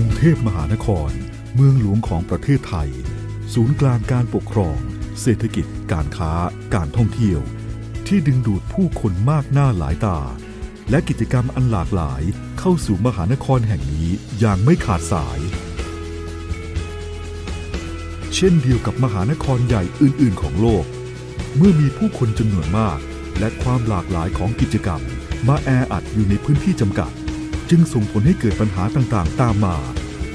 ุงเทพมหานคร เมืองหลวงของประเทศไทย ศูนย์กลางการปกครอง เศรษฐกิจ การค้า การท่องเที่ยว ที่ดึงดูดผู้คนมากหน้าหลายตา และกิจกรรมอันหลากหลายเข้าสู่มหานครแห่งนี้อย่างไม่ขาดสาย เช่นเดียวกับมหานครใหญ่อื่น ๆ ของโลก เมื่อมีผู้คนจำนวนมาก และความหลากหลายของกิจกรรม มาแออัดอยู่ในพื้นที่จำกัด จึงส่งผลให้เกิดปัญหาต่างๆ ตามมา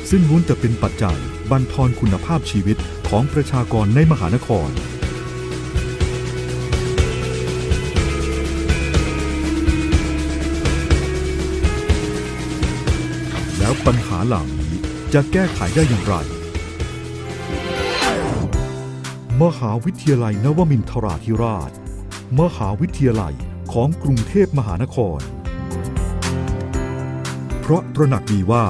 ซึ่งล้วนจะเป็นปัจจัยบั่นทอนคุณภาพชีวิตของประชากรในมหานคร แล้วปัญหาเหล่านี้จะแก้ไขได้อย่างไร มหาวิทยาลัยนวมินทราธิราช มหาวิทยาลัยของกรุงเทพมหานคร ราะตระหนักดีว่า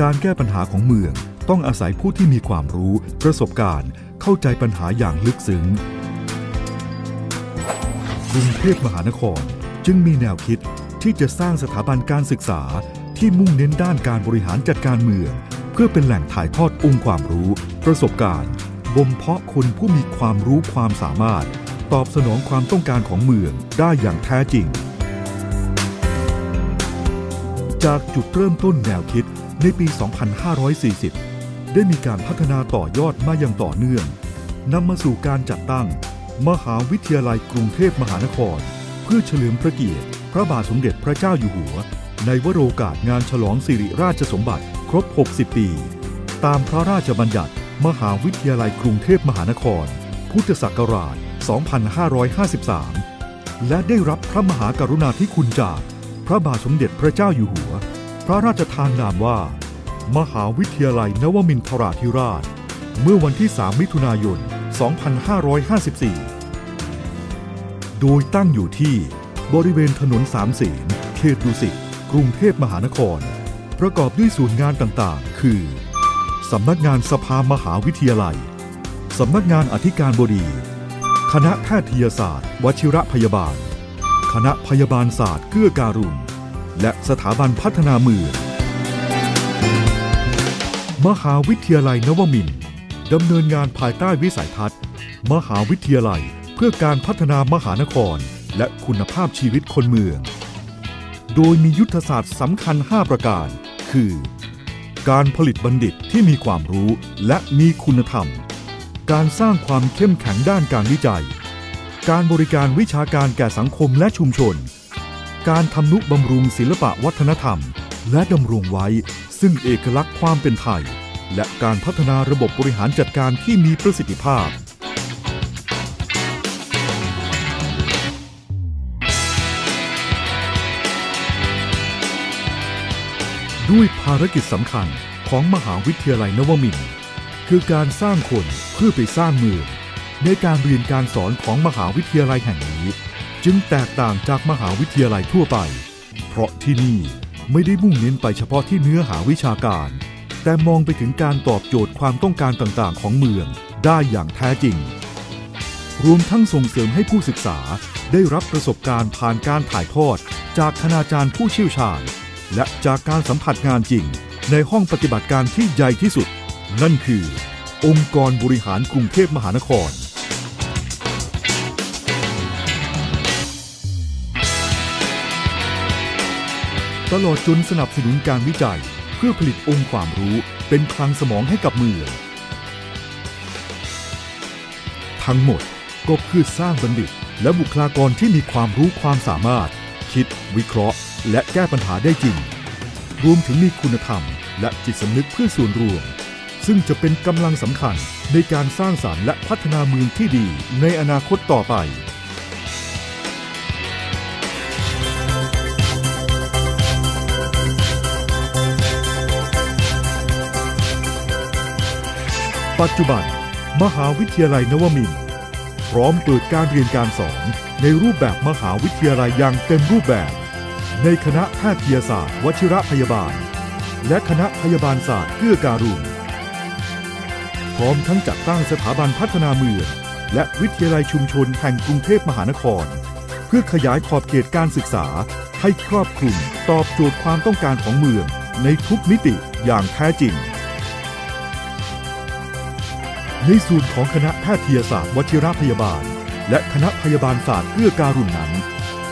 การแก้ปัญหาของเมืองต้องอาศัยผู้ที่มีความรู้ ประสบการณ์ เข้าใจปัญหาอย่างลึกซึ้งกรุงเทพมหานครจึงมีแนวคิดที่จะสร้างสถาบันการศึกษาที่มุ่งเน้นด้านการบริหารจัดการเมือง เพื่อเป็นแหล่งถ่ายทอดองค์ความรู้ ประสบการณ์บ่มเพาะคนผู้มีความรู้ความสามารถ ตอบสนองความต้องการของเมืองได้อย่างแท้จริง จากจุดเริ่มต้นแนวคิดในปี 2540 ได้มีการพัฒนาต่อยอดมาอย่างต่อเนื่อง นำมาสู่การจัดตั้ง มหาวิทยาลัยกรุงเทพมหานคร เพื่อเฉลิมพระเกียรติ พระบาทสมเด็จพระเจ้าอยู่หัว ในวโรกาสงานฉลองสิริราชสมบัติครบ 60 ปี ตามพระราชบัญญัติ มหาวิทยาลัยกรุงเทพมหานคร พุทธศักราช 2553 และได้รับพระมหากรุณาธิคุณจาก พระบาทสมเด็จพระเจ้าอยู่หัว พระราชทานนามว่า มหาวิทยาลัยนวมินทราธิราช เมื่อวันที่ 3 มิถุนายน 2554 โดยตั้งอยู่ที่บริเวณถนนสามเสนเขตดุสิตกรุงเทพมหานคร ประกอบด้วยส่วนงานต่างๆ คือสำนักงานสภามหาวิทยาลัยสำนักงานอธิการบดี คณะแพทยศาสตร์ วชิระพยาบาล คณะพยาบาลศาสตร์เกื้อการุณ และสถาบันพัฒนาเมืองมหาวิทยาลัยนวมินดำเนินงานภายใต้วิสัยทัศน์ มหาวิทยาลัยเพื่อการพัฒนามหานคร และคุณภาพชีวิตคนเมือง โดยมียุทธศาสตร์สำคัญ 5 ประการ คือ การผลิตบัณฑิตที่มีความรู้และมีคุณธรรม การสร้างความเข้มแข็งด้านการวิจัย การบริการวิชาการแก่สังคมและชุมชน การทำนุบำรุงศิลปะวัฒนธรรม และดำรงไว้ ซึ่งเอกลักษณ์ความเป็นไทย และการพัฒนาระบบบริหารจัดการที่มีประสิทธิภาพ ด้วยภารกิจสำคัญของมหาวิทยาลัยนวมินทร์คือการสร้างคนเพื่อไปสร้างเมือง ในการเรียนการสอนของมหาวิทยาลัยแห่งนี้ จึงแตกต่างจากมหาวิทยาลัยทั่วไป เพราะที่นี่ไม่ได้มุ่งเน้นไปเฉพาะที่เนื้อหาวิชาการ แต่มองไปถึงการตอบโจทย์ความต้องการต่างๆ ของเมืองได้อย่างแท้จริง รวมทั้งส่งเสริมให้ผู้ศึกษาได้รับประสบการณ์ผ่านการถ่ายทอด จากคณาจารย์ผู้เชี่ยวชาญ และจากการสัมผัสงานจริง ในห้องปฏิบัติการที่ใหญ่ที่สุด นั่นคือ องค์กรบริหารกรุงเทพมหานคร ตลอดจนสนับสนุนการวิจัย เพื่อผลิตองค์ความรู้เป็นคลังสมองให้กับเมืองทั้งหมดก็เพื่อสร้างบัณฑิต และบุคลากรที่มีความรู้ความสามารถ คิด วิเคราะห์ และแก้ปัญหาได้จริง รวมถึงมีคุณธรรม และจิตสำนึกเพื่อส่วนรวม ซึ่งจะเป็นกำลังสำคัญในการสร้างสารรค์และพัฒนาเมืองที่ดีในอนาคตต่อไป ปัจจุบัน มหาวิทยาลัยนวมินทร์พร้อมเปิดการเรียนการสอนในรูปแบบมหาวิทยาลัยอย่างเต็มรูปแบบ ในคณะแพทยศาสตร์วชิระพยาบาล และคณะพยาบาลศาสตร์เกื้อการุณพร้อมทั้งจัดตั้งสถาบันพัฒนาเมืองและวิทยาลัยชุมชนแห่งกรุงเทพมหานคร เพื่อขยายขอบเขตการศึกษา ให้ครอบคลุมตอบโจทย์ความต้องการของเมือง ในทุกมิติอย่างแท้จริง ในส่วนของคณะแพทยศาสตร์วชิรพยาบาล และคณะพยาบาลศาสตร์เอื้อการุณนั้น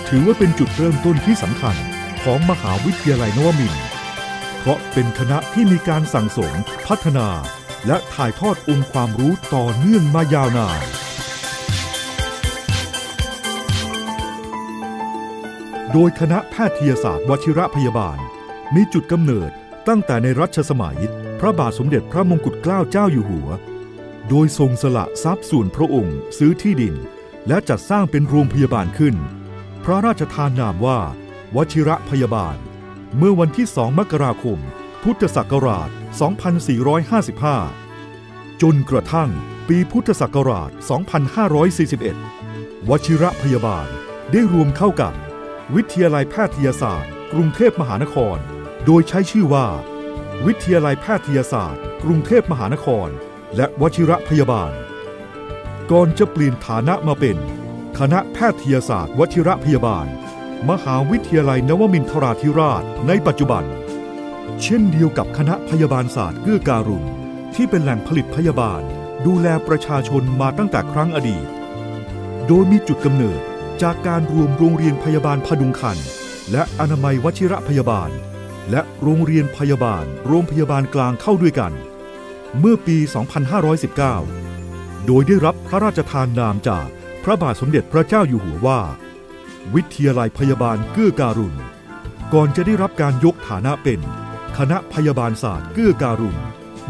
ถือว่าเป็นจุดเริ่มต้นที่สำคัญของมหาวิทยาลัยนวมินทร์เพราะเป็นคณะที่มีการสั่งสม พัฒนา และถ่ายทอดองค์ความรู้ต่อเนื่องมายาวนานโดยคณะแพทยศาสตร์วชิรพยาบาล มีจุดกำเนิดตั้งแต่ในรัชสมัย พระบาทสมเด็จพระมงกุฎเกล้าเจ้าอยู่หัว โดยทรงสละทรัพย์ส่วนพระองค์ซื้อที่ดิน และจัดสร้างเป็นโรงพยาบาลขึ้น พระราชทานนามว่า วชิระพยาบาล เมื่อวันที่2มกราคม พุทธศักราช 2455 จนกระทั่งปีพุทธศักราช 2541 วชิระพยาบาลได้รวมเข้ากับ วิทยาลัยแพทยศาสตร์ กรุงเทพมหานคร โดยใช้ชื่อว่า วิทยาลัยแพทยศาสตร์ กรุงเทพมหานคร และวชิระพยาบาล ก่อนจะเปลี่ยนฐานะมาเป็น คณะแพทยศาสตร์วชิระพยาบาล มหาวิทยาลัยนวมินทราธิราชในปัจจุบัน เช่นเดียวกับคณะพยาบาลศาสตร์เกื้อการุณที่เป็นแหล่งผลิตพยาบาล ดูแลประชาชนมาตั้งแต่ครั้งอดีต โดยมีจุดกำเนิดจากการรวมโรงเรียนพยาบาลพดุงคัน และอนามัยวชิระพยาบาล และโรงเรียนพยาบาล โรงพยาบาลกลางเข้าด้วยกัน เมื่อปี 2519 โดยได้รับพระราชทานนามจากพระบาทสมเด็จพระเจ้าอยู่หัวว่า วิทยาลัยพยาบาลเกื้อการุณ ก่อนจะได้รับการยกฐานะเป็น คณะพยาบาลศาสตร์เกื้อการุณ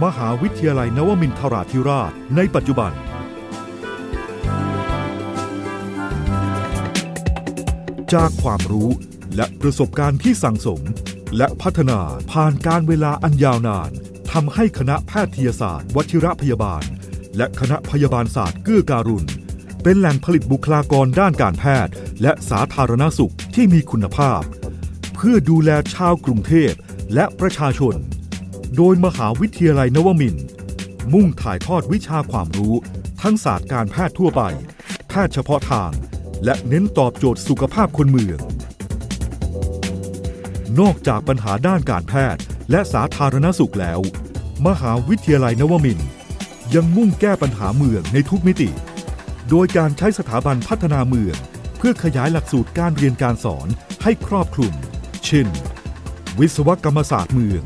มหาวิทยาลัยนวมินทราธิราชในปัจจุบัน จากความรู้และประสบการณ์ที่สั่งสม และพัฒนาผ่านการเวลาอันยาวนาน ทำให้คณะแพทยศาสตร์วชิระพยาบาล และคณะพยาบาลศาสตร์เกื้อการุณเป็นแหล่งผลิตบุคลากรด้านการแพทย์ และสาธารณสุขที่มีคุณภาพ เพื่อดูแลชาวกรุงเทพและประชาชน โดยมหาวิทยาลัยนวมิน มุ่งถ่ายทอดวิชาความรู้ ทั้งศาสตร์การแพทย์ทั่วไป แพทย์เฉพาะทาง และเน้นตอบโจทย์สุขภาพคนเมือง นอกจากปัญหาด้านการแพทย์และสาธารณสุขแล้ว มหาวิทยาลัยนวมินทร์ยังมุ่งแก้ปัญหาเมืองในทุกมิติ โดยการใช้สถาบันพัฒนาเมือง เพื่อขยายหลักสูตรการเรียนการสอนให้ครอบคลุม เช่น วิศวกรรมศาสตร์เมือง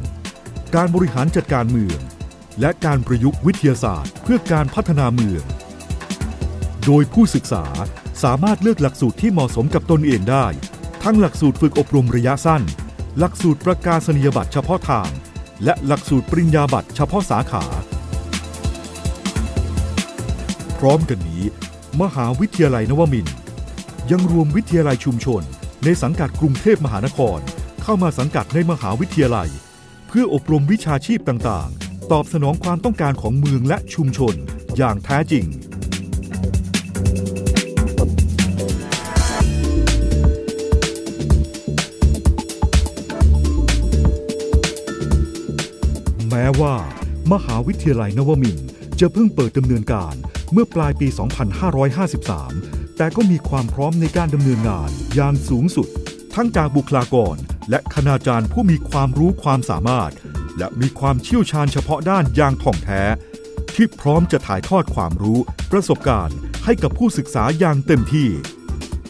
การบริหารจัดการเมือง และการประยุกต์วิทยาศาสตร์ เพื่อการพัฒนาเมือง โดยผู้ศึกษาสามารถเลือกหลักสูตรที่เหมาะสมกับตนเองได้ ทั้งหลักสูตรฝึกอบรมระยะสั้น หลักสูตรประกาศนียบัตรเฉพาะทาง และหลักสูตรปริญญาบัตรเฉพาะสาขา พร้อมกันนี้ มหาวิทยาลัยนวมินต์ยังรวมวิทยาลัยชุมชน ในสังกัดกรุงเทพมหานคร เข้ามาสังกัดในมหาวิทยาลัย เพื่ออบรมวิชาชีพต่างๆ ตอบสนองความต้องการของเมืองและชุมชน อย่างแท้จริง ว่า มหาวิทยาลัยนวมินจะเพิ่งเปิดดำเนินการเมื่อปลายปี 2553 แต่ก็มีความพร้อมในการดำเนินงานอย่างสูงสุด ทั้งจากบุคลากร และคณาจารย์ผู้มีความรู้ความสามารถ และมีความเชี่ยวชาญเฉพาะด้านอย่างท่องแท้ ที่พร้อมจะถ่ายทอดความรู้ ประสบการณ์ให้กับผู้ศึกษาอย่างเต็มที่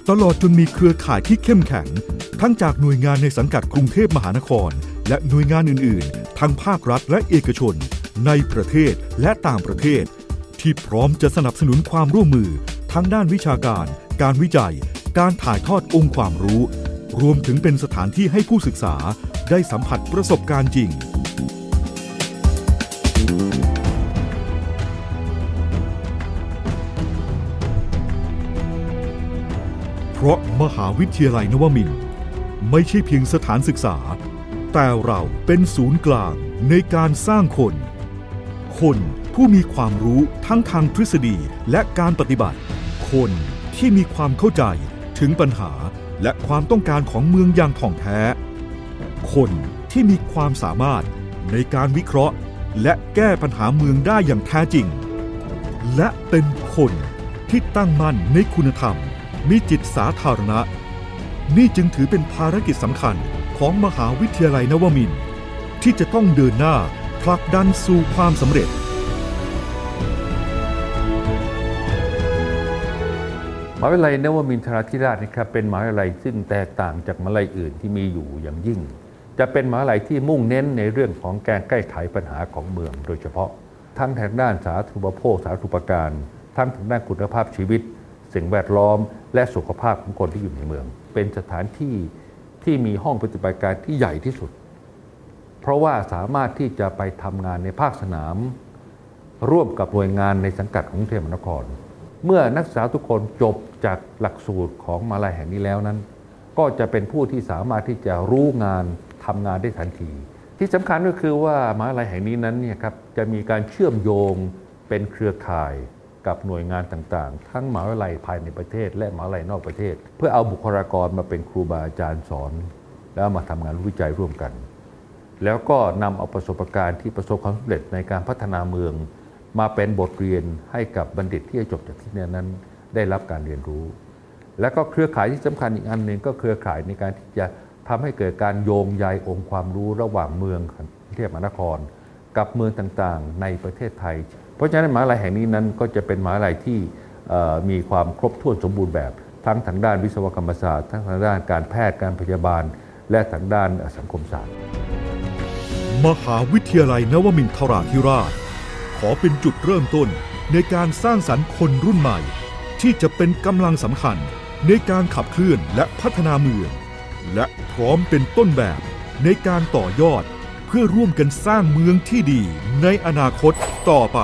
ตลอดจนมีเครือข่ายที่เข้มแข็ง ทั้งจากหน่วยงานในสังกัดกรุงเทพมหานคร และหน่วยงานอื่น ๆ ทั้งภาครัฐและเอกชน ในประเทศและต่างประเทศ ที่พร้อมจะสนับสนุนความร่วมมือ ทั้งด้านวิชาการ การวิจัย การถ่ายทอดองค์ความรู้ รวมถึงเป็นสถานที่ให้ผู้ศึกษาได้สัมผัสประสบการณ์จริงเพราะมหาวิทยาลัยนวมินทร์ ไม่ใช่เพียงสถานศึกษา แต่เราเป็นศูนย์กลางในการสร้างคน คนผู้มีความรู้ทั้งทางทฤษฎีและการปฏิบัติ คนที่มีความเข้าใจถึงปัญหาและความต้องการของเมืองอย่างถ่องแท้ คนที่มีความสามารถในการวิเคราะห์ และแก้ปัญหาเมืองได้อย่างแท้จริง และเป็นคนที่ตั้งมั่นในคุณธรรม มีจิตสาธารณะ นี่จึงถือเป็นภารกิจสำคัญของมหาวิทยาลัยนวมินที่จะต้องเดินหน้าผลักดันสู่ความสำเร็จ มหาวิทยาลัยนวมินทราธิราชนะครับเป็นมหาวิทยาลัยซึ่งแตกต่างจากมหาวิทยาลัยอื่นที่มีอยู่อย่างยิ่ง จะเป็นมหาวิทยาลัยที่มุ่งเน้นในเรื่องของการแก้ไขปัญหาของเมือง โดยเฉพาะ ทั้งทางด้านสาธารณูปภคสาธารณการ ทั้งทางด้านคุณภาพชีวิต สิ่งแวดล้อม และสุขภาพของคนที่อยู่ในเมือง เป็นสถานที่ที่มีห้องปฏิบัติการที่ใหญ่ที่สุด เพราะว่าสามารถที่จะไปทำงานในภาคสนาม ร่วมกับหน่วยงานในสังกัดของเทพมนคร เมื่อนักศึกษาทุกคนจบจากหลักสูตรของมาลัยแห่งนี้แล้วนั้น ก็จะเป็นผู้ที่สามารถที่จะรู้งานทำงานได้ทันที ที่สำคัญก็คือว่ามาลัยแห่งนี้นั้นเนี่ยครับจะมีการเชื่อมโยงเป็นเครือข่าย กับหน่วยงานต่างๆ ทั้งมหาวิทยาลัยภายในประเทศ และมหาวิทยาลัยนอกประเทศ เพื่อเอาบุคลากรมาเป็นครูบาอาจารย์สอน แล้วมาทำงานวิจัยร่วมกัน แล้วก็นำเอาประสบการณ์ที่ประสบความสำเร็จในการพัฒนาเมือง มาเป็นบทเรียนให้กับบัณฑิตที่จบจากที่นี่นั้น ได้รับการเรียนรู้ และก็เครือข่ายที่สำคัญอีกอันหนึ่งก็เครือข่ายในการที่จะทำให้เกิดการโยงใยองค์ความรู้ระหว่างเมืองกรุงเทพมหานคร กับเมืองต่างๆ ในประเทศไทย เพราะฉะนั้นมหาวิทยาลัยแห่งนี้นั้นก็จะเป็นมหาวิทยาลัยที่มีความครบถ้วนสมบูรณ์แบบ ทั้งทางด้านวิศวกรรมศาสตร์ ทั้งทางด้านการแพทย์การพยาบาล และทางด้านสังคมศาสตร์ มหาวิทยาลัยนวมินทราธิราช ขอเป็นจุดเริ่มต้นในการสร้างสรรค์คนรุ่นใหม่ ที่จะเป็นกำลังสำคัญในการขับเคลื่อนและพัฒนาเมือง และพร้อมเป็นต้นแบบในการต่อยอด พื่อร่วมกันสร้างเมืองที่ดีในอนาคตต่อไป